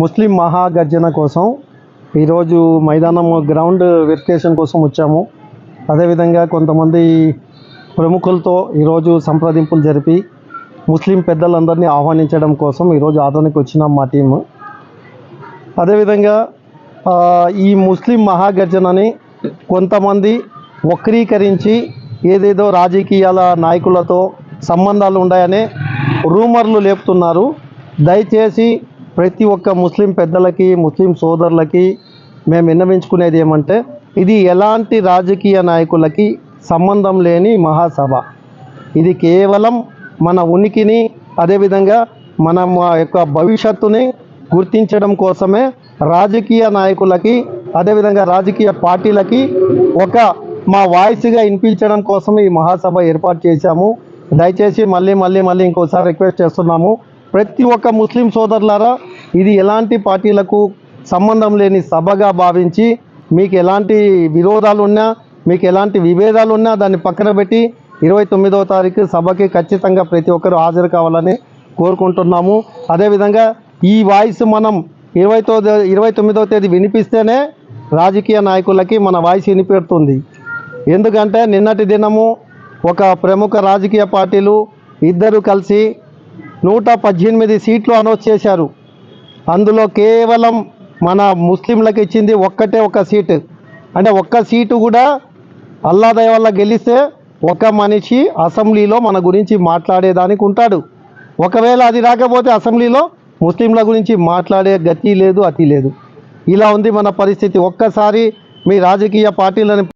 ముస్లిం మహాగర్జన కోసం ఈరోజు మైదానం గ్రౌండ్ వెరిఫికేషన్ కోసం వచ్చాము. అదేవిధంగా కొంతమంది ప్రముఖులతో ఈరోజు సంప్రదింపులు జరిపి ముస్లిం పెద్దలందరినీ ఆహ్వానించడం కోసం ఈరోజు ఆదరణకు వచ్చినాం మా టీము. అదేవిధంగా ఈ ముస్లిం మహాగర్జనని కొంతమంది వక్రీకరించి ఏదేదో రాజకీయాల నాయకులతో సంబంధాలు ఉన్నాయనే రూమర్లు లేపుతున్నారు. దయచేసి ప్రతి ఒక్క ముస్లిం పెద్దలకి ముస్లిం సోదరులకి మేము విన్నవించుకునేది ఏమంటే ఇది ఎలాంటి రాజకీయ నాయకులకి సంబంధం లేని మహాసభ. ఇది కేవలం మన ఉనికిని అదేవిధంగా మన మా యొక్క భవిష్యత్తుని గుర్తించడం కోసమే రాజకీయ నాయకులకి అదేవిధంగా రాజకీయ పార్టీలకి ఒక మా వాయిస్గా వినిపించడం కోసం ఈ మహాసభ ఏర్పాటు చేశాము. దయచేసి మళ్ళీ మళ్ళీ మళ్ళీ ఇంకోసారి రిక్వెస్ట్ చేస్తున్నాము. ప్రతి ఒక్క ముస్లిం సోదరులారా ఇది ఎలాంటి పార్టీలకు సంబంధం లేని సభగా భావించి మీకు ఎలాంటి విరోధాలు ఉన్నా మీకు ఎలాంటి విభేదాలు ఉన్నా దాన్ని పక్కన పెట్టి ఇరవై తొమ్మిదవ తారీఖు సభకి ఖచ్చితంగా ప్రతి ఒక్కరూ హాజరు కావాలని కోరుకుంటున్నాము. అదేవిధంగా ఈ వాయిస్ మనం ఇరవై తొమ్మిదో ఇరవై తొమ్మిదవ తేదీ వినిపిస్తేనే రాజకీయ నాయకులకి మన వాయిస్ వినిపెడుతుంది. ఎందుకంటే నిన్నటి దినము ఒక ప్రముఖ రాజకీయ పార్టీలు ఇద్దరు కలిసి నూట పద్దెనిమిది సీట్లు అనౌన్స్ చేశారు. అందులో కేవలం మన ముస్లింలకు ఇచ్చింది ఒక్కటే ఒక సీటు. అంటే ఒక్క సీటు కూడా అల్లాదయ వల్ల గెలిస్తే ఒక మనిషి అసెంబ్లీలో మన గురించి మాట్లాడేదానికి ఉంటాడు. ఒకవేళ అది రాకపోతే అసెంబ్లీలో ముస్లింల గురించి మాట్లాడే గతి లేదు అతి లేదు. ఇలా ఉంది మన పరిస్థితి. ఒక్కసారి మీ రాజకీయ పార్టీలను